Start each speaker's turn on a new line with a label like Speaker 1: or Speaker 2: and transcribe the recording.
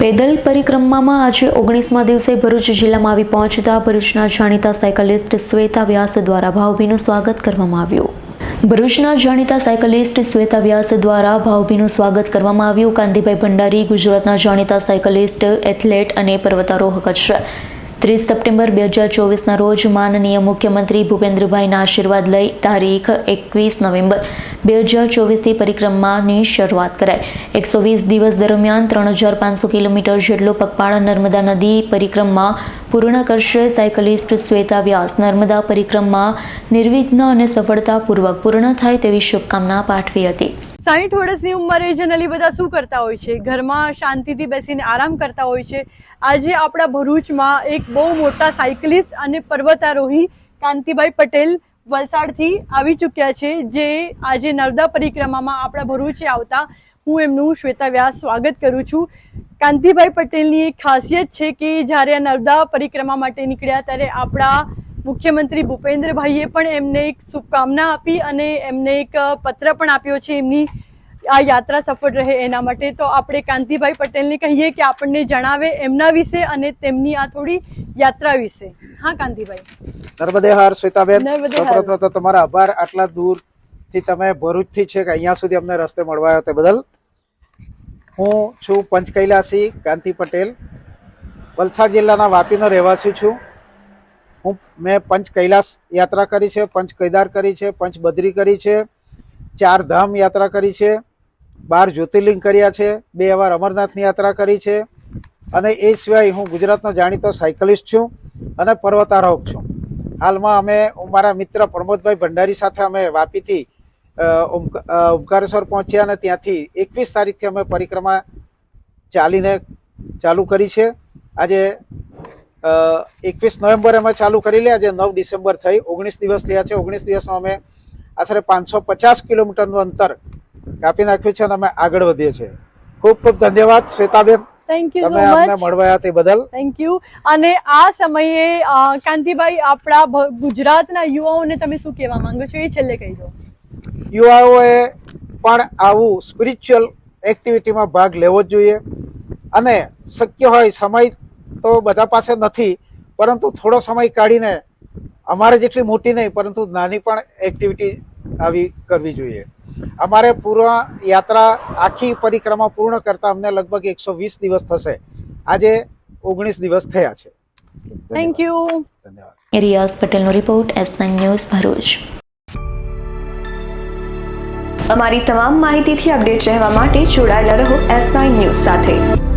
Speaker 1: પેદલ પરિક્રમામાં આજે ઓગણીસમા દિવસે ભરૂચ જિલ્લામાં આવી પહોંચતા ભરૂચના જાણીતા સાયકલિસ્ટ શ્વેતા વ્યાસ દ્વારા ભાવભીનું સ્વાગત કરવામાં આવ્યું. ભરૂચના જાણીતા સાયકલિસ્ટ શ્વેતા વ્યાસ દ્વારા ભાવભીનું સ્વાગત કરવામાં આવ્યું. કાંતિભાઈ ભંડારી, ગુજરાતના જાણીતા સાયકલિસ્ટ, એથ્લેટ અને પર્વતારોહક છે. ત્રીસ સપ્ટેમ્બર બે હજાર ચોવીસના રોજ માનનીય મુખ્યમંત્રી ભૂપેન્દ્રભાઈના આશીર્વાદ લઈ તારીખ એકવીસ નવેમ્બર બે હજાર ચોવીસથી પરિક્રમાની શરૂઆત કરાઈ. એકસો વીસ દિવસ દરમિયાન ત્રણ હજાર પાંચસો કિલોમીટર જેટલો પગપાળા નર્મદા નદી પરિક્રમા પૂર્ણ કરશે સાયકલિસ્ટ શ્વેતા વ્યાસ. નર્મદા પરિક્રમા નિર્વિઘ્ન અને સફળતાપૂર્વક પૂર્ણ થાય તેવી શુભકામના પાઠવી હતી.
Speaker 2: સાઠ વર્ષની ઉંમરે જનરલી બધા શું કરતા હોય છે? ઘરમાં શાંતિથી બેસીને આરામ કરતા હોય છે. આજે આપણા ભરૂચમાં એક બહુ મોટા સાયકલિસ્ટ અને પર્વતારોહી કાંતિભાઈ પટેલ વલસાડથી આવી ચૂક્યા છે, જે આજે નર્મદા પરિક્રમામાં આપણા ભરૂચે આવતા. હું એમનું શ્વેતા વ્યાસ સ્વાગત કરું છું. કાંતિભાઈ પટેલની એક ખાસિયત છે કે જ્યારે આ નર્મદા પરિક્રમા માટે નીકળ્યા ત્યારે આપણા મુખ્યમંત્રી ભૂપેન્દ્રભાઈએ પણ એમને એક શુભકામના આપી અને એમને એક પત્ર પણ આપ્યો છે એમની આ યાત્રા સફળ રહે એના માટે તો આપણે કાંતિભાઈ પટેલને કહીએ કે આપણને જણાવે એમના વિશે અને તેમની આ થોડી યાત્રા વિશે. હા કાંતિભાઈ.
Speaker 3: નર્મદે હાર શ્વેતાબેન. સૌપ્રથમ તો તમારા આભાર. આટલા દૂરથી તમે ભરૂચથી છે કે અહીંયા સુધી અમને રસ્તે મળવા આવ્યા તે બદલ. હું છું પંચકૈલાસી કાંતિ પટેલ. વલસાડ જિલ્લાના વાપીનો રહેવાસી છું. હું મેં પંચ કૈલાસ યાત્રા કરી છે પંચ કેદાર કરી છે પંચ બદ્રી કરી છે ચાર ધામ યાત્રા કરી છે. બાર જ્યોતિર્લિંગ કર્યા છે, બે વાર અમરનાથની યાત્રા કરી છે અને એ સિવાય હું ગુજરાતનો જાણીતો સાયકલિસ્ટ છું અને પર્વતારોહક છું. હાલમાં અમે મારા મિત્ર પ્રમોદભાઈ ભંડારી સાથે અમે વાપીથી ઓમકારેશ્વર પહોંચ્યા અને ત્યાંથી એકવીસ તારીખથી અમે પરિક્રમા ચાલીને ચાલુ કરી છે. આજે એકવીસ નવેમ્બર અમે ચાલુ કરી લે, આજે નવ ડિસેમ્બર થઈ, ઓગણીસ દિવસ થયા છે. ઓગણીસ દિવસમાં અમે આશરે પાંચસો પચાસ કિલોમીટરનું અંતર કાપી નાખ્યું છે અને અમે આગળ વધીએ છીએ. ખૂબ ખૂબ ધન્યવાદ શ્વેતાબેન.
Speaker 2: થેન્ક યુ
Speaker 3: તમે અમને
Speaker 2: મચ
Speaker 3: મળવા તે બદલ.
Speaker 2: થેન્ક યુ અને આ સમયે કાંતિભાઈ આપણા ગુજરાતના યુવાઓને તમે શું કહેવા માંગો છો? એ છેલ્લે કહી દો.
Speaker 3: યુવાઓએ પણ આવું સ્પિરિચ્યુઅલ એક્ટિવિટીમાં ભાગ લેવો જ જોઈએ. અને શક્ય હોય સમય તો બધા પાસે નથી પરંતુ થોડો સમય કાઢીને અમારે જેટલી મોટી નહીં પરંતુ નાની પણ એક્ટિવિટી આવી કરવી જોઈએ. અમારે પૂર્ણ યાત્રા આખી પરિક્રમા પૂર્ણ કરતા અમને લગભગ એકસો વીસ દિવસ થશે. આજે ઓગણીસ દિવસ થયા છે.
Speaker 2: થેન્ક યુ
Speaker 3: ધન્યવાદ.
Speaker 1: રિયાઝ પટેલનો report S nine news Bharuch.
Speaker 4: અમારી તમામ માહિતીથી અપડેટ રહેવા માટે જોડાયેલા રહો એસ નાઇન ન્યૂઝ સાથે.